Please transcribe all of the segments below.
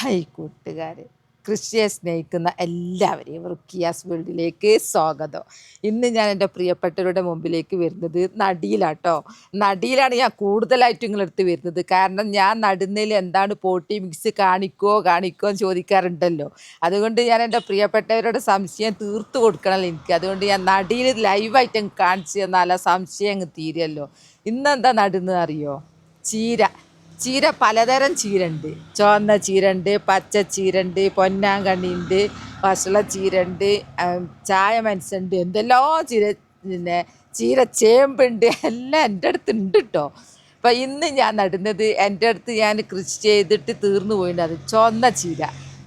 Hi കൂട്ടുകാരെ. കൃഷിയെ സ്നേഹിക്കുന്ന എല്ലാവരെയും റുക്കിയാസ് വേൾഡിലേക്ക് സ്വാഗതം. ഇന്ന് ഞാൻ എന്റെ പ്രിയപ്പെട്ടവരുടെ മുമ്പിലേക്ക് വരുന്നത് നടിയിലാട്ടോ. നടിയിലാണ് ഞാൻ കൂടുതലായിട്ട് നിങ്ങളെടുത്ത് വരുന്നത്. കാരണം ഞാൻ നടുന്നതിൽ എന്താണ് പോട്ടി മിക്സ് കാണിക്കോ കാണിക്കോ എന്ന് ചോദിക്കാറുണ്ടല്ലോ. അതുകൊണ്ട് ഞാൻ എന്റെ പ്രിയപ്പെട്ടവരുടെ സംശയം തീർത്തു കൊടുക്കണമല്ലോ എനിക്ക്. അതുകൊണ്ട് ഞാൻ നടിയിൽ ലൈവായിട്ട് കാണിച്ചു തന്നാൽ ആ സംശയം അങ്ങ് തീരുമല്ലോ. ഇന്നെന്താ നടുന്നത് അറിയോ? ചീര. ചീര പലതരം ചീരണ്ട്. ചുവന്ന ചീര ഉണ്ട് പച്ച ചീരണ്ട് പൊന്നാങ്കണ്ണിയുണ്ട് വഷള ചീര ഉണ്ട് ചായ മനസ്സുണ്ട്. എന്തെല്ലോ ചീര പിന്നെ ചീര ചേമ്പുണ്ട്. എല്ലാം എന്റെ അടുത്ത് ഉണ്ട് കേട്ടോ അപ്പം ഇന്ന് ഞാൻ നടുന്നത് എന്റെ അടുത്ത് ഞാൻ കൃഷി ചെയ്തിട്ട് തീർന്നു പോയിട്ടുണ്ട് അത് ചുവന്ന ചീര.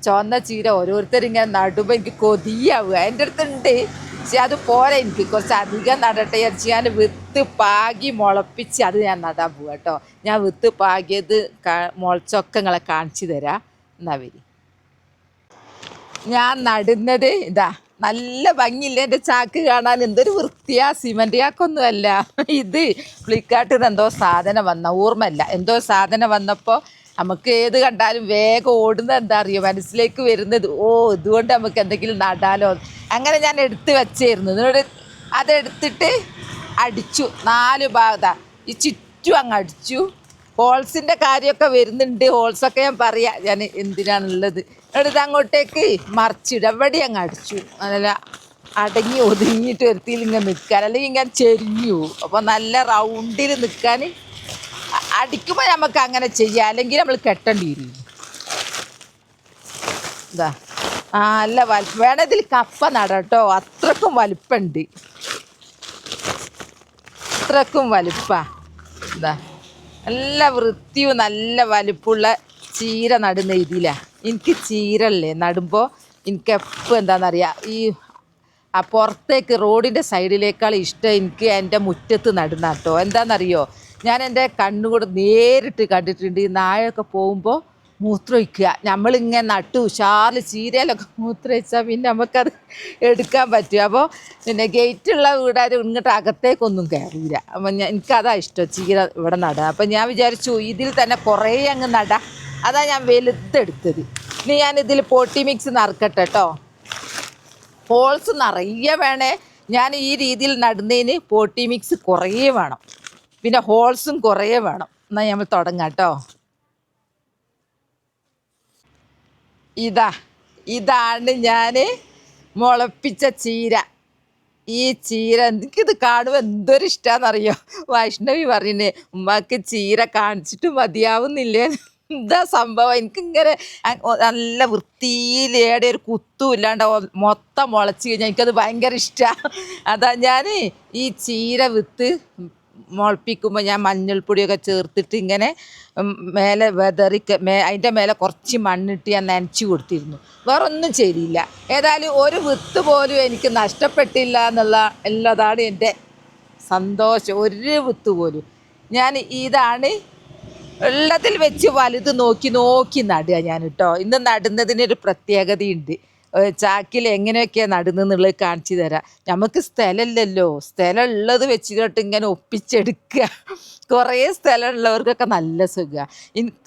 ചുവന്ന ചീര ഓരോരുത്തരിങ്ങനെ നടുമ്പോൾ എനിക്ക് കൊതിയാവുക. എന്റെ അടുത്തുണ്ട്. പക്ഷെ അത് പോരാ എനിക്ക്. കുറച്ച് അധികം നടട്ടെ ഞാൻ വിത്ത് പാകി മുളപ്പിച്ച് അത് ഞാൻ നടാൻ പോവാ കേട്ടോ. ഞാൻ വിത്ത് പാകിയത് മുളച്ചൊക്കെ നിങ്ങളെ കാണിച്ചു തരാം. എന്നാ വരി. ഞാൻ നടുന്നത് ഇതാ. നല്ല ഭംഗിയില്ല എന്റെ ചാക്ക് കാണാൻ. എന്തൊരു വൃത്തിയാ സിമന്റ് ചാക്കൊന്നുമല്ല. ഇത് ഫ്ലിപ്കാർട്ടിൽ നിന്ന് എന്തോ സാധനം വന്ന ഓർമ്മയില്ല. എന്തോ സാധനം വന്നപ്പോൾ നമുക്ക് ഏത് കണ്ടാലും വേഗം ഓടുന്നത് എന്താ അറിയോ? മനസ്സിലേക്ക് വരുന്നത് ഓ ഇതുകൊണ്ട് നമുക്ക് എന്തെങ്കിലും നടാലോ. അങ്ങനെ ഞാൻ എടുത്ത് വെച്ചായിരുന്നു എന്നോട് അതെടുത്തിട്ട് അടിച്ചു. നാല് ഭാഗം ഈ ചുറ്റും അങ്ങ് അടിച്ചു. ഹോൾസിന്റെ കാര്യമൊക്കെ വരുന്നുണ്ട്. ഹോൾസൊക്കെ ഞാൻ പറയാം ഞാൻ എന്തിനാണുള്ളത്? എടുത്ത് അങ്ങോട്ടേക്ക് മറിച്ചിടുക എവിടെ അങ്ങ് അടിച്ചു? നല്ല അടങ്ങി ഒതുങ്ങിയിട്ട് ഒരുത്തിയിൽ ഇങ്ങനെ നിൽക്കാൻ. അല്ലെങ്കിൽ ഇങ്ങനെ ചെരിഞ്ഞു അപ്പോൾ നല്ല റൗണ്ടിൽ നിൽക്കാൻ അടിക്കുമ്പോൾ നമുക്ക് അങ്ങനെ ചെയ്യാം. അല്ലെങ്കിൽ നമ്മൾ കെട്ടേണ്ടി വരും. ഇതാ. നല്ല വലിപ്പം. വേണം ഇതിൽ കപ്പ നടട്ടോ അത്രക്കും വലിപ്പമുണ്ട് അത്രക്കും വലിപ്പാ. ഇതാ. നല്ല വൃത്തിയും നല്ല വലുപ്പുള്ള ചീര നടുന്ന ഇതിലാണ് എനിക്ക് ചീരല്ലേ നടുമ്പോൾ എനിക്ക് എപ്പോൾ എന്താണെന്നറിയാം ഈ ആ പുറത്തേക്ക് റോഡിന്റെ സൈഡിലേക്കാൾ ഇഷ്ടം എനിക്ക് എന്റെ മുറ്റത്ത് നടുന്ന കേട്ടോ. എന്താണെന്നറിയോ ഞാൻ എന്റെ കണ്ണുകൂടെ നേരിട്ട് കണ്ടിട്ടുണ്ട്. ഈ നായൊക്കെ പോകുമ്പോൾ മൂത്രമൊഴിക്കുക. നമ്മളിങ്ങനെ നട്ടു ഉഷാറിൽ ചീരയിലൊക്കെ മൂത്രമൊഴിച്ചാൽ പിന്നെ നമുക്കത് എടുക്കാൻ പറ്റും. അപ്പോൾ പിന്നെ ഗേറ്റുള്ള വീടാരും ഇങ്ങോട്ട് അകത്തേക്കൊന്നും കയറിയില്ല. അപ്പം ഞാൻ എനിക്കതാ ഇഷ്ടം ചീര ഇവിടെ നടുക അപ്പം ഞാൻ വിചാരിച്ചു ഇതിൽ തന്നെ കുറേ അങ്ങ് നടാം. അതാ ഞാൻ വലുതെടുത്തത് ഇനി ഞാൻ ഇതിൽ പോട്ടി മിക്സ് നറുക്കട്ടെ കേട്ടോ. ഹോൾസ് നിറയെ വേണേ. ഞാൻ ഈ രീതിയിൽ നടുന്നതിന് പോട്ടി മിക്സ് കുറേ വേണം. പിന്നെ ഹോൾസും കുറേ വേണം. എന്നാൽ നമ്മൾ തുടങ്ങാം കേട്ടോ. ഇതാ ഇതാണ് ഞാൻ മുളപ്പിച്ച ചീര. ഈ ചീര എനിക്കിത് കാണുമ്പോൾ എന്തൊരു ഇഷ്ടമാണെന്നറിയോ വൈഷ്ണവി പറഞ്ഞേ ഉമ്മക്ക് ചീര കാണിച്ചിട്ട് മതിയാവുന്നില്ലേ? എന്താ സംഭവം? എനിക്കിങ്ങനെ നല്ല വൃത്തിയിൽ ഏടെ ഒരു കുത്തും ഇല്ലാണ്ട് മൊത്തം മുളച്ച് കഴിഞ്ഞാൽ എനിക്കത് ഭയങ്കര ഇഷ്ടമാണ് അതാ ഞാൻ ഈ ചീര വിത്ത് മുളപ്പിക്കുമ്പോൾ ഞാൻ മഞ്ഞൾപ്പൊടിയൊക്കെ ചേർത്തിട്ട് ഇങ്ങനെ മേലെ വെതറി മേ അതിന്റെ മേലെ കുറച്ച് മണ്ണിട്ട് ഞാൻ നനച്ച് കൊടുത്തിരുന്നു. വേറെ ഒന്നും ചെയ്തില്ല. ഏതായാലും ഒരു വിത്ത് പോലും എനിക്ക് നഷ്ടപ്പെട്ടില്ല എന്നുള്ള എല്ലാതാണ് എന്റെ സന്തോഷം. ഒരു വിത്ത് പോലും. ഞാൻ ഇതാണ് വെള്ളത്തിൽ വെച്ച് വലുത് നോക്കി നോക്കി നടുക ഞാൻ കേട്ടോ. ഇന്ന് നടുന്നതിനൊരു പ്രത്യേകതയുണ്ട്. ചാക്കിൽ എങ്ങനെയൊക്കെയാണ് നടുന്നെന്നുള്ളത് കാണിച്ചു തരാം. നമുക്ക് സ്ഥലമില്ലല്ലോ. സ്ഥലം ഉള്ളത് വെച്ചിട്ട് ഇങ്ങനെ ഒപ്പിച്ചെടുക്കുക. കുറേ സ്ഥലമുള്ളവർക്കൊക്കെ നല്ല സുഖമാണ്.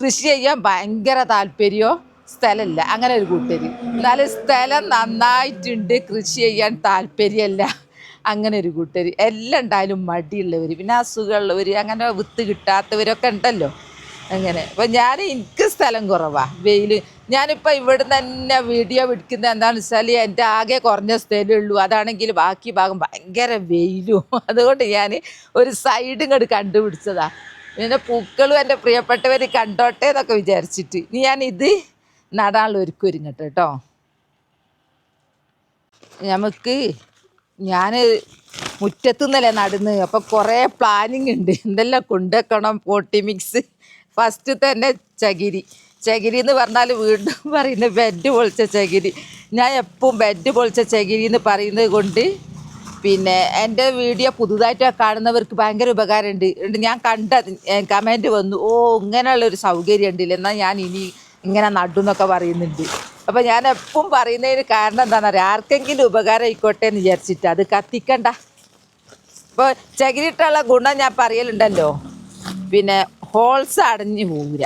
കൃഷി ചെയ്യാൻ ഭയങ്കര താല്പര്യമോ? സ്ഥലമില്ല. അങ്ങനെ ഒരു കൂട്ടര്. എന്നാലും സ്ഥലം നന്നായിട്ടുണ്ട്. കൃഷി ചെയ്യാൻ താല്പര്യമല്ല. അങ്ങനെ ഒരു കൂട്ടർ എല്ലാം ഉണ്ടായാലും മടിയുള്ളവർ പിന്നെ അസുഖമുള്ളവർ അങ്ങനെ വിത്ത് കിട്ടാത്തവരൊക്കെ ഉണ്ടല്ലോ. അങ്ങനെ. അപ്പം ഞാൻ എനിക്ക് സ്ഥലം കുറവാ. വെയിൽ ഞാനിപ്പോൾ ഇവിടെ തന്നെ വീഡിയോ പിടിക്കുന്നത് എന്താണെന്ന് വെച്ചാൽ എന്റെ ആകെ കുറഞ്ഞ സ്ഥലമുള്ളൂ അതാണെങ്കിൽ ബാക്കി ഭാഗം ഭയങ്കര വെയിലും. അതുകൊണ്ട് ഞാൻ ഒരു സൈഡ് ഇങ്ങോട്ട് കണ്ടുപിടിച്ചതാ. പിന്നെ പൂക്കളും എന്റെ പ്രിയപ്പെട്ടവർ കണ്ടോട്ടെ എന്നൊക്കെ വിചാരിച്ചിട്ട്. ഇനി ഞാൻ ഇത് നടാനുള്ള ഒരു ഒരുങ്ങട്ടെ കേട്ടോ. നമുക്ക് ഞാൻ മുറ്റത്തുനിന്നല്ലേ നടന്ന് അപ്പം കുറേ പ്ലാനിങ് ഉണ്ട്. എന്തെല്ലാം കൊണ്ടുവെക്കണം പോട്ടി മിക്സ് ഫസ്റ്റ് തന്നെ ചകിരി. ചകിരി എന്ന് പറഞ്ഞാൽ വീണ്ടും പറയുന്ന ബെഡ് പൊളിച്ച ചകിരി. ഞാൻ എപ്പോഴും ബെഡ് പൊളിച്ച ചകിരി എന്ന് പറയുന്നത് കൊണ്ട് പിന്നെ എന്റെ വീഡിയോ പുതുതായിട്ട് കാണുന്നവർക്ക് ഭയങ്കര ഉപകാരമുണ്ട്. ഉണ്ട് ഞാൻ കണ്ട കമന്റ് വന്നു ഓ ഇങ്ങനെയുള്ളൊരു സൗകര്യം ഉണ്ട് എന്നാൽ ഞാൻ ഇനി ഇങ്ങനെ നടുന്നൊക്കെ പറയുന്നുണ്ട്. അപ്പോൾ ഞാൻ എപ്പം പറയുന്നതിന് കാരണം എന്താണെന്ന് അറിയാം ആർക്കെങ്കിലും ഉപകാരം ആയിക്കോട്ടെ എന്ന് വിചാരിച്ചിട്ട്. അത് കത്തിക്കണ്ട. അപ്പോൾ ചകിരിട്ടുള്ള ഗുണം ഞാൻ പറയലുണ്ടല്ലോ. പിന്നെ ഹോൾസ് അടഞ്ഞു പോവുക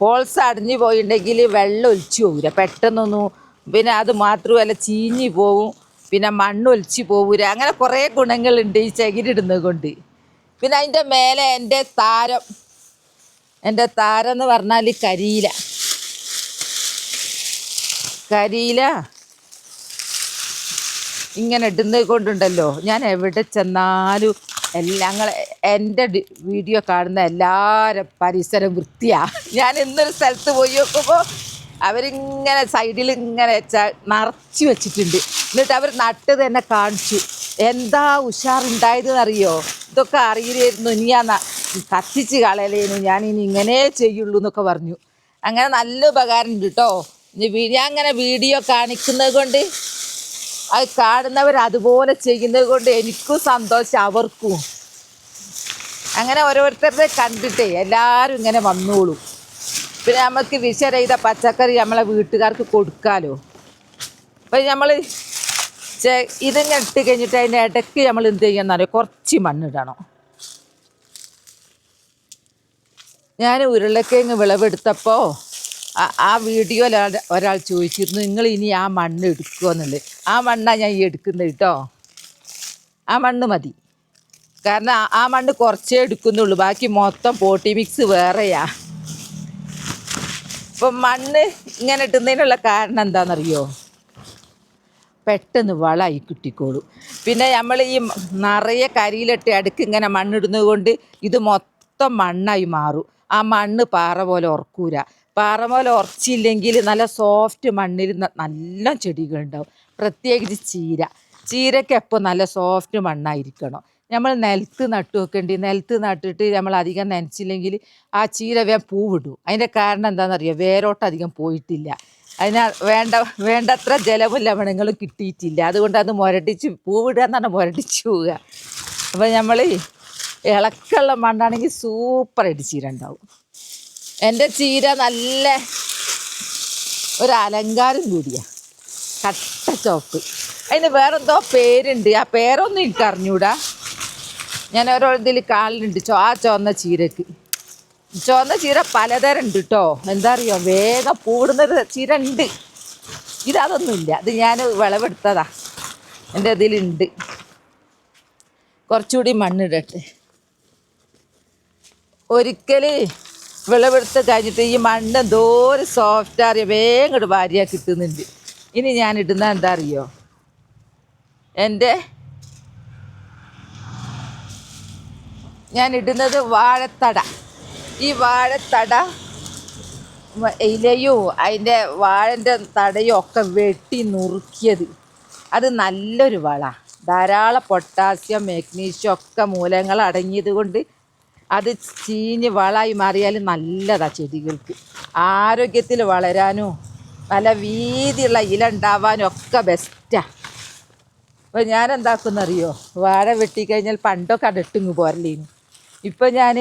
ഹോൾസ് അടഞ്ഞു പോയിട്ടുണ്ടെങ്കിൽ വെള്ളം ഒലിച്ചു പോവുക പെട്ടെന്നൊന്നും പിന്നെ അത് മാത്രമല്ല ചീഞ്ഞു പോവും. പിന്നെ മണ്ണ് ഒലിച്ചു പോകൂല അങ്ങനെ കുറേ ഗുണങ്ങളുണ്ട് ഈ ചകിരിടുന്നത് കൊണ്ട്. പിന്നെ അതിന്റെ മേലെ എന്റെ താരം. എന്റെ താരം എന്ന് പറഞ്ഞാൽ കരിയില. കരിയില ഇങ്ങനെ ഇടുന്നത് കൊണ്ടുണ്ടല്ലോ. ഞാൻ എവിടെ ചെന്നാലും ഞങ്ങൾ എന്റെ വീഡിയോ കാണുന്ന എല്ലാവരും പരിസരം വൃത്തിയാ. ഞാൻ ഇന്നൊരു സ്ഥലത്ത് പോയി നോക്കുമ്പോൾ അവരിങ്ങനെ സൈഡിൽ ഇങ്ങനെ നിറച്ച് വെച്ചിട്ടുണ്ട്. എന്നിട്ട് അവർ നട്ട് തന്നെ കാണിച്ചു. എന്താ ഉഷാറുണ്ടായതെന്നറിയോ? ഇതൊക്കെ അറിയില്ലായിരുന്നു. ഇനി ഞാൻ കത്തിച്ച് കളയലേനു. ഞാൻ ഇനി ഇങ്ങനെ ചെയ്യുള്ളൂ എന്നൊക്കെ പറഞ്ഞു. അങ്ങനെ നല്ല ഉപകാരമുണ്ട് കേട്ടോ. ഞാൻ അങ്ങനെ വീഡിയോ കാണിക്കുന്നത് കൊണ്ട് അത് കാണുന്നവർ അതുപോലെ ചെയ്യുന്നത് കൊണ്ട് എനിക്കും സന്തോഷം അവർക്കും. അങ്ങനെ ഓരോരുത്തരുടെ കണ്ടിട്ടേ എല്ലാവരും ഇങ്ങനെ വന്നോളും. പിന്നെ നമുക്ക് വിഷരഹിത പച്ചക്കറി നമ്മളെ വീട്ടുകാർക്ക് കൊടുക്കാലോ. അപ്പം നമ്മൾ ഇതിങ്ങനെ ഇട്ട് കഴിഞ്ഞിട്ട് അതിന്റെ ഇടയ്ക്ക് നമ്മൾ എന്ത് ചെയ്യാന്ന് അറിയാം? കുറച്ച് മണ്ണിടണം ഞാൻ ഉരുളക്കിഴങ്ങ് വിളവെടുത്തപ്പോൾ ആ- വീഡിയോയിൽ ഒരാൾ ചോദിച്ചിരുന്നു നിങ്ങൾ ഇനി ആ മണ്ണ് എടുക്കുമെന്നുള്ളത് ആ മണ്ണാണ് ഞാൻ ഈ എടുക്കുന്നത് കേട്ടോ. ആ മണ്ണ് മതി. കാരണം ആ മണ്ണ് കുറച്ചേ എടുക്കുന്നുള്ളൂ. ബാക്കി മൊത്തം പോട്ടി മിക്സ് വേറെയാ. ഇപ്പം മണ്ണ് ഇങ്ങനെ ഇട്ടുന്നതിനുള്ള കാരണം എന്താണെന്നറിയോ? പെട്ടെന്ന് വളമായി കിട്ടിക്കോളും. പിന്നെ നമ്മൾ ഈ നിറയെ കരിയിലിട്ട് അടുക്ക് ഇങ്ങനെ മണ്ണിടുന്നത് കൊണ്ട് ഇത് മൊത്തം മണ്ണായി മാറും. ആ മണ്ണ് പാറ പോലെ ഉറക്കൂല. പാറ പോലെ ഉറച്ചില്ലെങ്കിൽ നല്ല സോഫ്റ്റ് മണ്ണിൽ നല്ല ചെടികളുണ്ടാവും. പ്രത്യേകിച്ച് ചീര. ചീരയ്ക്ക് എപ്പോൾ നല്ല സോഫ്റ്റ് മണ്ണായിരിക്കണം. നമ്മൾ നിലത്ത് നട്ടു വെക്കേണ്ടി. നിലത്ത് നട്ടിട്ട് നമ്മൾ അധികം നനച്ചില്ലെങ്കിൽ ആ ചീര വേഗം പൂവിടും. അതിന്റെ കാരണം എന്താണെന്നറിയോ? വേരോട്ട് അധികം പോയിട്ടില്ല. അതിനാൽ വേണ്ട വേണ്ടത്ര ജലവും ലവണങ്ങളും കിട്ടിയിട്ടില്ല. അതുകൊണ്ട് അത് മുരടിച്ച് പൂവിടുക എന്നാണ് മുരടിച്ച് പോവുക. അപ്പോൾ നമ്മൾ ഇളക്കുള്ള മണ്ണാണെങ്കിൽ സൂപ്പർ ചീര ഉണ്ടാവും. എന്റെ ചീര നല്ല ഒരു അലങ്കാരം കൂടിയാ. കട്ട ചോപ്പ്. അതിന് വേറെന്തോ പേരുണ്ട്. ആ പേരൊന്നും എനിക്ക് അറിഞ്ഞൂടാ. ഞാൻ ഓരോ ഇതിൽ കാണലുണ്ട് ചോ ആ ചുവന്ന ചീരക്ക്. ചുവന്ന ചീര പലതരം ഉണ്ട് കേട്ടോ എന്താ അറിയോ വേഗം പൂടുന്നൊരു ചീര ഉണ്ട്. ഇതതൊന്നുമില്ല അത് ഞാൻ വിളവെടുത്തതാ. എന്റെ ഇതിലുണ്ട്. കുറച്ചുകൂടി മണ്ണിടട്ടെ. ഒരിക്കൽ വിളവെടുത്ത് കഴിഞ്ഞിട്ട് ഈ മണ്ണ് എന്തോരം സോഫ്റ്റ് അറിയോ വേഗം ഇങ്ങോട്ട് ഭാര്യ കിട്ടുന്നുണ്ട്. ഇനി ഞാൻ ഇടുന്ന എന്താ അറിയോ? എന്റെ ഞാൻ ഇടുന്നത് വാഴത്തട. ഈ വാഴത്തട ഇലയോ അതിന്റെ വാഴന്റെ തടയും ഒക്കെ വെട്ടി നുറുക്കിയത്. അത് നല്ലൊരു വള. ധാരാളം പൊട്ടാസ്യം മെഗ്നീഷ്യം ഒക്കെ മൂലങ്ങൾ അടങ്ങിയത് കൊണ്ട് അത് ചീഞ്ഞ് വളമായി മാറിയാൽ നല്ലതാണ് ചെടികൾക്ക്. ആരോഗ്യത്തിൽ വളരാനും നല്ല വീതിയുള്ള ഇല ഉണ്ടാവാനും ഒക്കെ ബെസ്റ്റാണ് അപ്പോൾ ഞാൻ എന്താക്കുന്നറിയോ വാഴ വെട്ടിക്കഴിഞ്ഞാൽ പണ്ടൊക്കെ അടട്ടിങ് പോരല്ലേനു. ഇപ്പോൾ ഞാൻ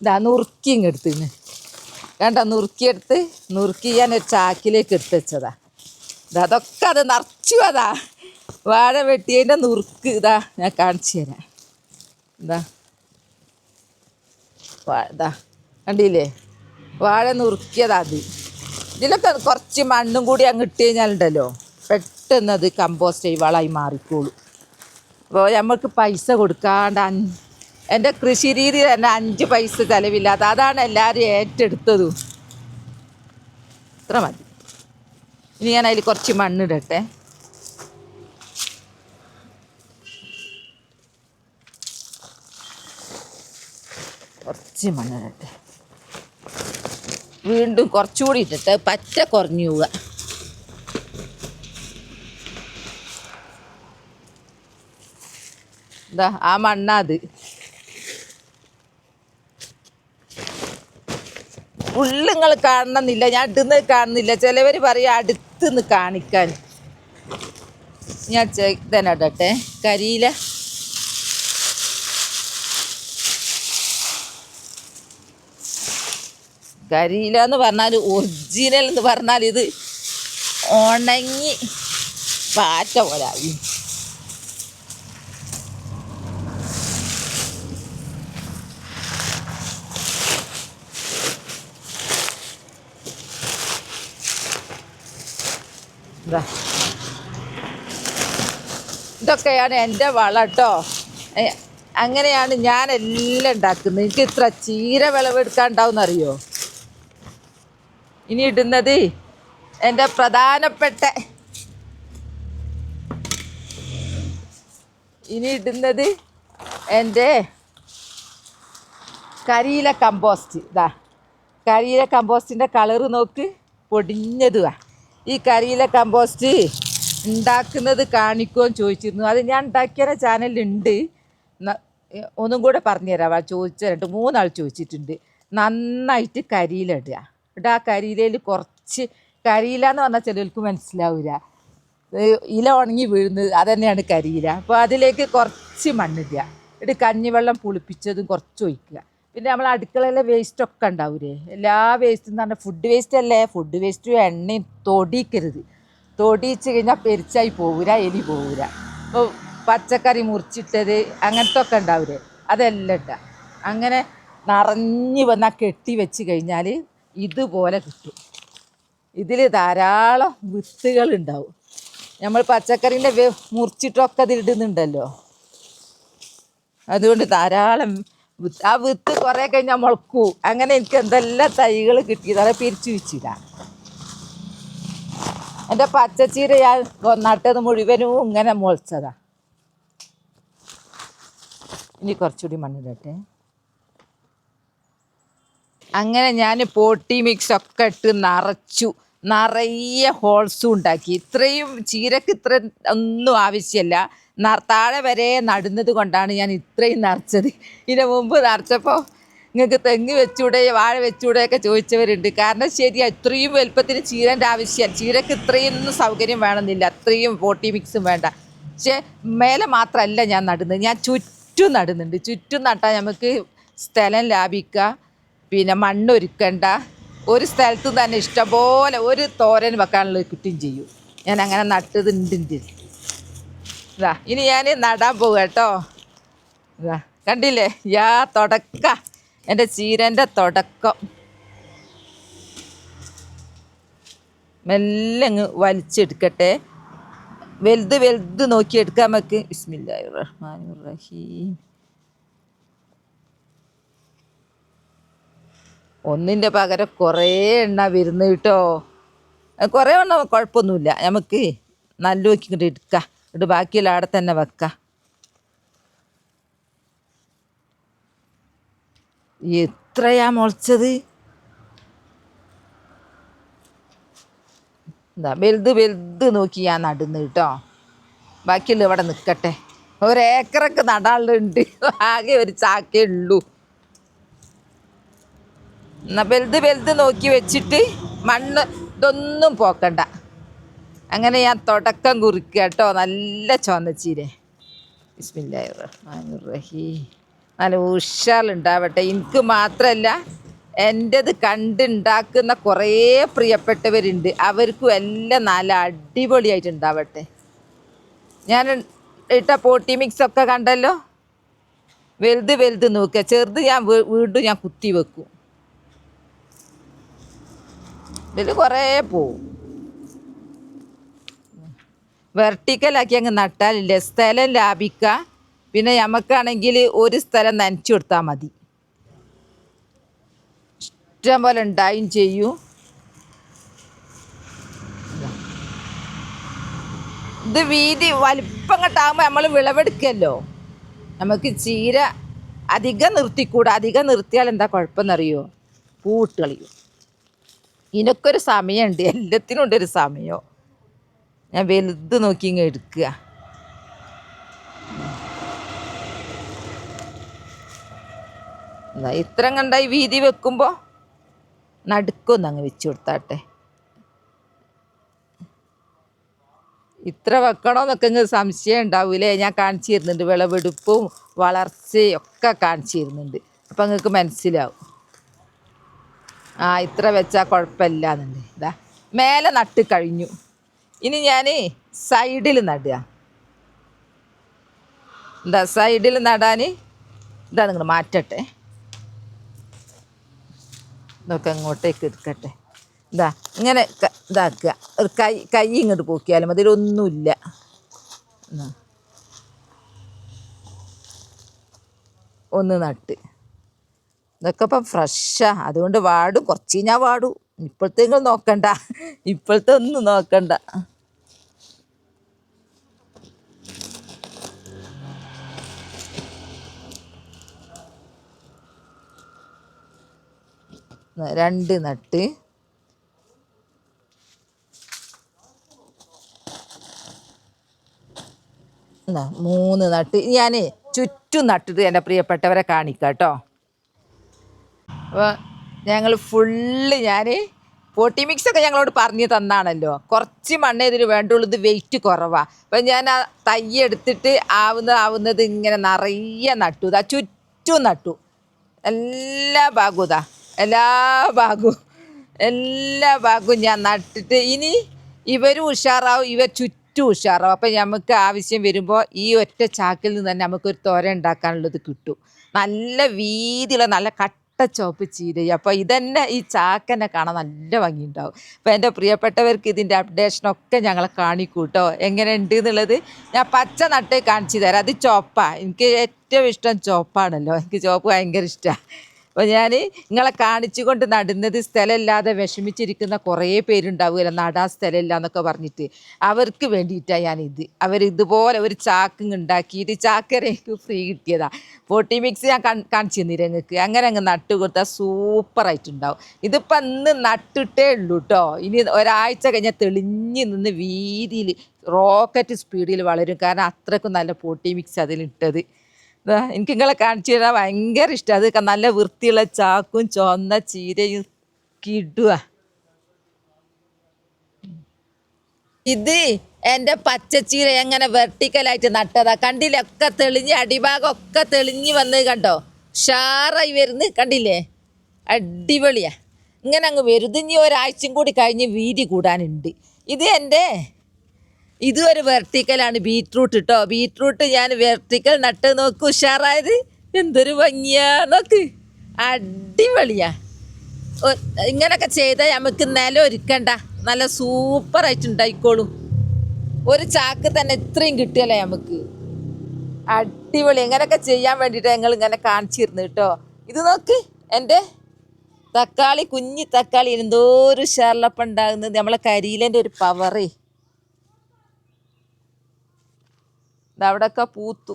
ഇതാ നുറുക്കി ഇങ്ങ് എടുത്തിന് കണ്ട? നുറുക്കിയെടുത്ത് നുറുക്കി ഞാൻ ഒരു ചാക്കിലേക്ക് എടുത്ത് വെച്ചതാ. അതൊക്കെ അത് നിറച്ചു അതാ. വാഴ വെട്ടിയതിന്റെ നുറുക്ക് ഇതാ ഞാൻ കാണിച്ചു തരാം. ഇതാ. ഇതാ കണ്ടില്ലേ? വാഴ നുറുക്കിയതാ അത്. ഇതിലൊക്കെ കുറച്ച് മണ്ണും കൂടി അങ്ങ് ഇട്ട് കഴിഞ്ഞാലുണ്ടല്ലോ? പെട്ടെന്ന് അത് കമ്പോസ്റ്റ് വളമായി മാറിക്കോളൂ. അപ്പോൾ നമുക്ക് പൈസ കൊടുക്കാണ്ട് അഞ്ച് എന്റെ കൃഷി രീതി തന്നെ അഞ്ച് പൈസ ചിലവില്ലാത്ത അതാണ് എല്ലാവരും ഏറ്റെടുത്തതും. ഇത്ര മതി. ഇനി ഞാൻ അതിൽ കുറച്ച് മണ്ണിടട്ടെ കുറച്ച് മണ്ണിടട്ടെ വീണ്ടും കുറച്ചുകൂടി ഇട്ടിട്ട് പറ്റ കുറഞ്ഞു പോവുക. എന്താ ആ മണ്ണാത് ഉള്ളുങ്ങൾ കാണണമെന്നില്ല ഞാൻ ഇടുന്നത് കാണുന്നില്ല. ചിലവർ പറയും അടുത്തുനിന്ന് കാണിക്കാൻ. ഞാൻ ഇതന്നെ ഇടട്ടെ. കരിയില. കരിയില എന്ന് പറഞ്ഞാൽ ഒറിജിനൽ എന്ന് പറഞ്ഞാൽ ഇത് ഉണങ്ങി പാറ്റ പോലായി ഇതൊക്കെയാണ് എന്റെ വള കേട്ടോ അങ്ങനെയാണ് ഞാൻ എല്ലാം ഉണ്ടാക്കുന്നത്. എനിക്ക് ഇത്ര ചീര വിളവെടുക്കാൻ ഉണ്ടാവും എന്നറിയോ ഇനി ഇടുന്നത് എന്റെ പ്രധാനപ്പെട്ട ഇനി ഇടുന്നത് എന്റെ കരിയില കമ്പോസ്റ്റ്. ഇതാ കരിയില കമ്പോസ്റ്റിന്റെ കളറ് നോക്ക് പൊടിഞ്ഞതുവാ. ഈ കരിയില കമ്പോസ്റ്റ് ഉണ്ടാക്കുന്നത് കാണിക്കുമോ എന്ന് ചോദിച്ചിരുന്നു. അത് ഞാൻ ഉണ്ടാക്കിയ ചാനലുണ്ട് ഒന്നും കൂടെ പറഞ്ഞുതരാം. ചോദിച്ച രണ്ട് മൂന്നാൾ ചോദിച്ചിട്ടുണ്ട്. നന്നായിട്ട് കരിയില ഇടുക. എന്നിട്ട് ആ കരിയിലയിൽ കുറച്ച് കരിയില എന്ന് പറഞ്ഞാൽ ചിലർക്ക് മനസ്സിലാവില്ല ഇല ഉണങ്ങി വീഴുന്നത് അതന്നെയാണ് കരിയില. അപ്പോൾ അതിലേക്ക് കുറച്ച് മണ്ണിടുക. എന്നിട്ട് കഞ്ഞിവെള്ളം പുളിപ്പിച്ചതും കുറച്ച് ഒഴിക്കുക. പിന്നെ നമ്മൾ അടുക്കളയിലെ വേസ്റ്റൊക്കെ ഉണ്ടാവില്ലേ എല്ലാ വേസ്റ്റും എന്ന് പറഞ്ഞാൽ ഫുഡ് വേസ്റ്റ് അല്ലേ? ഫുഡ് വേസ്റ്റും എണ്ണയും തൊടിക്കരുത് തൊടിച്ച് കഴിഞ്ഞാൽ പെരിച്ചായി പോവില്ല എലി പോവില്ല അപ്പോൾ പച്ചക്കറി മുറിച്ചിട്ടത് അങ്ങനത്തെ ഒക്കെ ഉണ്ടാവില്ലേ അതെല്ലാം ഇട്ടാ അങ്ങനെ നിറഞ്ഞ് വന്നാൽ കെട്ടി വെച്ച് കഴിഞ്ഞാൽ ഇതുപോലെ കിട്ടും. ഇതിൽ ധാരാളം വിത്തുകൾ ഉണ്ടാവും നമ്മൾ പച്ചക്കറീന്റെ മുറിച്ചിട്ടൊക്കെ അത് ഇടുന്നുണ്ടല്ലോ. അതുകൊണ്ട് ധാരാളം വിത്ത്. ആ വിത്ത് കുറേ കഴിഞ്ഞാൽ മുളക്കൂ. അങ്ങനെ എനിക്ക് എന്തെല്ലാം തൈകൾ കിട്ടിയത് അത് പിരിച്ചു വെച്ചില്ല. എന്റെ പച്ചച്ചീര ഞാൻ നട്ടത് മുഴുവനും ഇങ്ങനെ മുളച്ചതാണ് ഇനി കുറച്ചുകൂടി മണ്ണിടട്ടെ. അങ്ങനെ ഞാൻ പോട്ടി മിക്സ് ഒക്കെ ഇട്ട് നിറച്ചു. നിറയെ ഹോൾസും ഉണ്ടാക്കി. ഇത്രയും ചീരക്ക് ഇത്ര ഒന്നും ആവശ്യമല്ല താഴെ വരെ നടുന്നത് കൊണ്ടാണ് ഞാൻ ഇത്രയും നിറച്ചത്. ഇതിന് മുമ്പ് നിറച്ചപ്പോൾ നിങ്ങൾക്ക് തെങ്ങ് വെച്ചൂടെ വാഴ വെച്ചൂടെ ഒക്കെ ചോദിച്ചവരുണ്ട്. കാരണം ശരിയാ ഇത്രയും വലുപ്പത്തിന് ചീരന്റെ ആവശ്യം. ചീരക്ക് ഇത്രയും സൗകര്യം വേണമെന്നില്ല. അത്രയും പോട്ടി മിക്സും വേണ്ട. പക്ഷേ മേലെ മാത്രമല്ല ഞാൻ നടുന്നത്. ഞാൻ ചുറ്റും നടുന്നുണ്ട്. ചുറ്റും നട്ടാൽ നമുക്ക് സ്ഥലം ലാഭിക്കുക പിന്നെ മണ്ണൊരുക്കണ്ട. ഒരു സ്ഥലത്ത് തന്നെ ഇഷ്ടംപോലെ ഒരു തോരൻ വെക്കാനുള്ളത് കിട്ടുകയും ചെയ്യും. ഞാൻ അങ്ങനെ നട്ടത് ഉണ്ട് ഇതാ ഇനി ഞാൻ നടാൻ പോകുക കേട്ടോ. ഇതാ കണ്ടില്ലേ? യാ തുടക്ക. എന്റെ ചീരന്റെ തുടക്കം. മെല്ലെ അങ്ങ് വലിച്ചെടുക്കട്ടെ. വലുത് വലുത് നോക്കി എടുക്കാൻ നമുക്ക്. ബിസ്മില്ലാഹിർ റഹ്മാനിർ റഹീം. ഒന്നിന്റെ പകരം കുറേ എണ്ണ വരുന്നത് കേട്ടോ? കുറേ എണ്ണ കുഴപ്പമൊന്നുമില്ല. നമുക്ക് നല്ല നോക്കി ഇങ്ങോട്ട് എടുക്കുക ബാക്കിയുള്ള അവിടെ തന്നെ വെക്കുക എത്രയാ മുളച്ചത്? എന്താ വലുത് വലുത് നോക്കി ഞാൻ നടുന്നു കേട്ടോ. ബാക്കിയുള്ള ഇവിടെ നിൽക്കട്ടെ ഒരേക്കറൊക്കെ നടാനുള്ളുണ്ട് ആകെ ഒരു ചാക്കേ ഉള്ളൂ. വലുത് വലുത് നോക്കി വെച്ചിട്ട് മണ്ണ് ഇതൊന്നും പോക്കണ്ട. അങ്ങനെ ഞാൻ തുടക്കം കുറിക്കുക കേട്ടോ. നല്ല ചുവന്നച്ചീരെ ബിസ്മില്ലാഹി റഹീ നല്ല ഉഷാറുണ്ടാവട്ടെ. എനിക്ക് മാത്രമല്ല എന്റെത് കണ്ടുണ്ടാക്കുന്ന കുറേ പ്രിയപ്പെട്ടവരുണ്ട്. അവർക്കും എല്ലാം നല്ല അടിപൊളിയായിട്ടുണ്ടാവട്ടെ. ഞാൻ ഇട്ട പോട്ടി മിക്സ് ഒക്കെ കണ്ടല്ലോ? വലുത് വലുത് നോക്കുക. ചെറുത് ഞാൻ വീണ്ടും ഞാൻ കുത്തി വെക്കും. ഇതിൽ കുറേ പോവും. വെർട്ടിക്കലാക്കി അങ്ങ് നട്ടാലില്ലേ? സ്ഥലം ലാഭിക്കുക പിന്നെ നമുക്കാണെങ്കിൽ ഒരു സ്ഥലം നനച്ചു കൊടുത്താൽ മതി. ഇഷ്ടം പോലെ ഉണ്ടായും ചെയ്യൂ. ഇത് വീതി വലിപ്പം കെട്ടാകുമ്പോൾ നമ്മൾ വിളവെടുക്കല്ലോ. നമുക്ക് ചീര അധികം നിർത്തിക്കൂടാ. അധികം നിർത്തിയാൽ എന്താ കുഴപ്പമെന്നറിയോ? പൂട്ട് കളിയും. ഇതിനൊക്കെ ഒരു സമയമുണ്ട് എല്ലാത്തിനും ഉണ്ട് ഒരു സമയം. ഞാൻ വലുത് നോക്കി ഇങ്ങ് എടുക്കുക എന്നാ കണ്ട കണ്ടായി വീതി വെക്കുമ്പോൾ നടുക്കൊന്ന് അങ്ങ് വെച്ച് കൊടുത്താട്ടെ. ഇത്ര വെക്കണമെന്നൊക്കെ ഇങ്ങ് സംശയം ഉണ്ടാവൂലേ? ഞാൻ കാണിച്ചു തരുന്നുണ്ട്. വിളവെടുപ്പും വളർച്ചയും ഒക്കെ കാണിച്ചു തരുന്നുണ്ട്. അപ്പം നിങ്ങൾക്ക് മനസ്സിലാവും. ആ ഇത്ര വെച്ചാൽ കുഴപ്പമില്ല എന്നുണ്ട്. ഇതാ മേലെ നട്ട് കഴിഞ്ഞു. ഇനി ഞാൻ സൈഡിൽ നടുക. എന്താ സൈഡിൽ നടാൻ ഇതാ നിങ്ങൾ മാറ്റട്ടെ. ഇതൊക്കെ അങ്ങോട്ടേക്ക് എടുക്കട്ടെ. ഇതാ ഇങ്ങനെ ഇതാക്കുക. ഒരു കൈ കൈ ഇങ്ങോട്ട് പോക്കിയാലും അതിലൊന്നുമില്ല ഒന്ന് നട്ട്. ഇതൊക്കെ ഇപ്പം ഫ്രഷാ. അതുകൊണ്ട് വാടും. കുറച്ച് കഴിഞ്ഞാൽ വാടും. ഇപ്പോഴത്തെ നിങ്ങൾ നോക്കണ്ട. ഇപ്പോഴത്തെ ഒന്നും നോക്കണ്ട. രണ്ട് നട്ട്. മൂന്ന് നട്ട്. ഞാൻ ചുറ്റും നട്ടിട്ട് എന്റെ പ്രിയപ്പെട്ടവരെ കാണിക്കാം കേട്ടോ. അപ്പോൾ ഞങ്ങൾ ഫുള്ള് ഞാൻ പോട്ടി മിക്സ് ഒക്കെ ഞങ്ങളോട് പറഞ്ഞു തന്നാണല്ലോ. കുറച്ച് മണ്ണേ ഇതിന് വേണ്ടുള്ളൂ ഇത് വെയിറ്റ് കുറവാണ് അപ്പം ഞാൻ ആ തൈ എടുത്തിട്ട് ആവുന്നത് ആവുന്നത് ഇങ്ങനെ നിറയെ നട്ടു. ഇതാ ചുറ്റും നട്ടു. എല്ലാ ഭാഗവും ഇതാ എല്ലാ ഭാഗവും എല്ലാ ഭാഗവും ഞാൻ നട്ടിട്ട് ഇനി ഇവരും ഉഷാറാവും ഇവർ ചുറ്റും ഉഷാറാവും. അപ്പം നമുക്ക് ആവശ്യം വരുമ്പോൾ ഈ ഒറ്റ ചാക്കിൽ നിന്ന് തന്നെ നമുക്കൊരു തോര ഉണ്ടാക്കാനുള്ളത് കിട്ടും. നല്ല വീതിയുള്ള നല്ല കട്ട ചോപ്പ് ചീരയും. അപ്പോൾ ഇതന്നെ ഈ ചാക്കനെ കാണാൻ നല്ല ഭംഗിയുണ്ടാവും. അപ്പോൾ എന്റെ പ്രിയപ്പെട്ടവർക്ക് ഇതിന്റെ അപ്ഡേഷനൊക്കെ ഞങ്ങളെ കാണിക്കൂട്ടോ. എങ്ങനെ ഉണ്ട് എന്നുള്ളത് ഞാൻ പച്ച നട്ട് കാണിച്ചു തരാം. അത് ചോപ്പാണ് എനിക്ക് ഏറ്റവും ഇഷ്ടം ചോപ്പാണല്ലോ. എനിക്ക് ചോപ്പ് ഭയങ്കര ഇഷ്ടമാണ് അപ്പോൾ ഞാൻ നിങ്ങളെ കാണിച്ചു കൊണ്ട് നടുന്നത് സ്ഥലമില്ലാതെ വിഷമിച്ചിരിക്കുന്ന കുറേ പേരുണ്ടാവുമല്ലോ നടാൻ സ്ഥലമില്ല എന്നൊക്കെ പറഞ്ഞിട്ട്. അവർക്ക് വേണ്ടിയിട്ടാണ് ഞാനിത്. അവർ ഇതുപോലെ ഒരു ചാക്ക് ഉണ്ടാക്കിയിട്ട് ചാക്കര എനിക്ക് ഫ്രീ കിട്ടിയതാ. പോട്ടി മിക്സ് ഞാൻ കാണിച്ചു തന്നില്ല അങ്ങനെ അങ്ങ് നട്ട് കൊടുത്താൽ സൂപ്പറായിട്ടുണ്ടാവും ഇതിപ്പോൾ അന്ന് നട്ടിട്ടേ ഉള്ളൂ കേട്ടോ ഇനി ഒരാഴ്ച കഴിഞ്ഞാൽ തെളിഞ്ഞ് നിന്ന് വീതിയിൽ റോക്കറ്റ് സ്പീഡിൽ വളരും. കാരണം അത്രയ്ക്കും നല്ല പോട്ടി മിക്സ് അതിലിട്ടത്. എനിക്ക് നിങ്ങളെ കാണിച്ചു തരാൻ ഭയങ്കര ഇഷ്ടം. അത് നല്ല വൃത്തിയുള്ള ചാക്കും ചുവന്ന ചീരയും കിടുക ഇത് എന്റെ പച്ചച്ചീര എങ്ങനെ വെർട്ടിക്കലായിട്ട് നട്ടതാ? കണ്ടില്ലൊക്കെ തെളിഞ്ഞ് അടിഭാഗം ഒക്കെ തെളിഞ്ഞ് വന്ന് കണ്ടോ? ഷാറായി വരുന്ന് കണ്ടില്ലേ? അടിപൊളിയാ. ഇങ്ങനെ അങ്ങ് വരുതിഞ്ഞ് ഒരാഴ്ചയും കൂടി കഴിഞ്ഞ് വീതി കൂടാനുണ്ട്. ഇത് എന്റെ ഇതും ഒരു വെർട്ടിക്കലാണ് ബീറ്റ്റൂട്ട് കേട്ടോ ബീറ്റ്റൂട്ട് ഞാൻ വെർട്ടിക്കൽ നട്ട് നോക്ക് ഉഷാറായത്. എന്തൊരു ഭംഗിയാ. നോക്ക്. അടിപൊളിയാ. ഇങ്ങനൊക്കെ ചെയ്താൽ നമുക്ക് നില ഒരുക്കണ്ട. നല്ല സൂപ്പറായിട്ട് ഉണ്ടായിക്കോളും ഒരു ചാക്ക് തന്നെ ഇത്രയും കിട്ടിയല്ലേ നമുക്ക് അടിപൊളി. ഇങ്ങനൊക്കെ ചെയ്യാൻ വേണ്ടിയിട്ട് ഞങ്ങൾ ഇങ്ങനെ കാണിച്ചിരുന്നു കേട്ടോ ഇത് നോക്ക്. എന്റെ തക്കാളി കുഞ്ഞി തക്കാളി. എന്തോ ഒരു ഷെർലപ്പം ഉണ്ടാകുന്നത്. നമ്മളെ കരിയിലേന്റെ ഒരു പവറേ അവിടെയൊക്കെ പൂത്തു.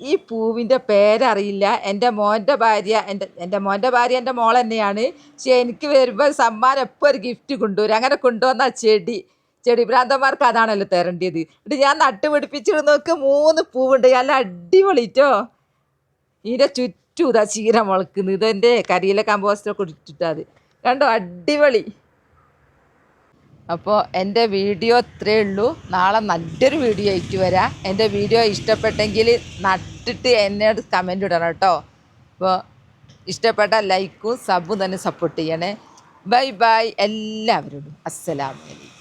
ഈ പൂവിന്റെ പേരറിയില്ല. എന്റെ മോന്റെ ഭാര്യ എന്റെ എന്റെ മോന്റെ ഭാര്യ എന്റെ മോൾ തന്നെയാണ്. പക്ഷെ എനിക്ക് വരുമ്പോൾ സമ്മാനം എപ്പോൾ ഒരു ഗിഫ്റ്റ് കൊണ്ടുവരും? അങ്ങനെ കൊണ്ടുവന്ന ചെടി. ചെടി ഭ്രാന്തന്മാർക്ക് അതാണല്ലോ തരേണ്ടത്. എന്നിട്ട് ഞാൻ നട്ടുപിടിപ്പിച്ചിട്ട് നോക്ക് മൂന്ന് പൂവുണ്ട്. നല്ല അടിപൊളിറ്റോ ഇതിന്റെ ചുറ്റും ഇതാ ചീര മുളക്കുന്നത് ഇതെന്റെ കരിയിലെ കമ്പോസ്റ്റൊക്കെ ഇട്ടിട്ടത് കണ്ടോ? അടിപൊളി. അപ്പോൾ എന്റെ വീഡിയോ ഇത്രയേ ഉള്ളൂ. നാളെ നല്ലൊരു വീഡിയോ ആയിട്ട് വരാം. എന്റെ വീഡിയോ ഇഷ്ടപ്പെട്ടെങ്കിൽ നട്ടിട്ട് എന്നോട് കമന്റ് ഇടണം കേട്ടോ. അപ്പോൾ ഇഷ്ടപ്പെട്ട ലൈക്കും സബും തന്നെ സപ്പോർട്ട് ചെയ്യണേ. ബൈ ബൈ എല്ലാവരോടും. അസ്സലാമലൈക്കും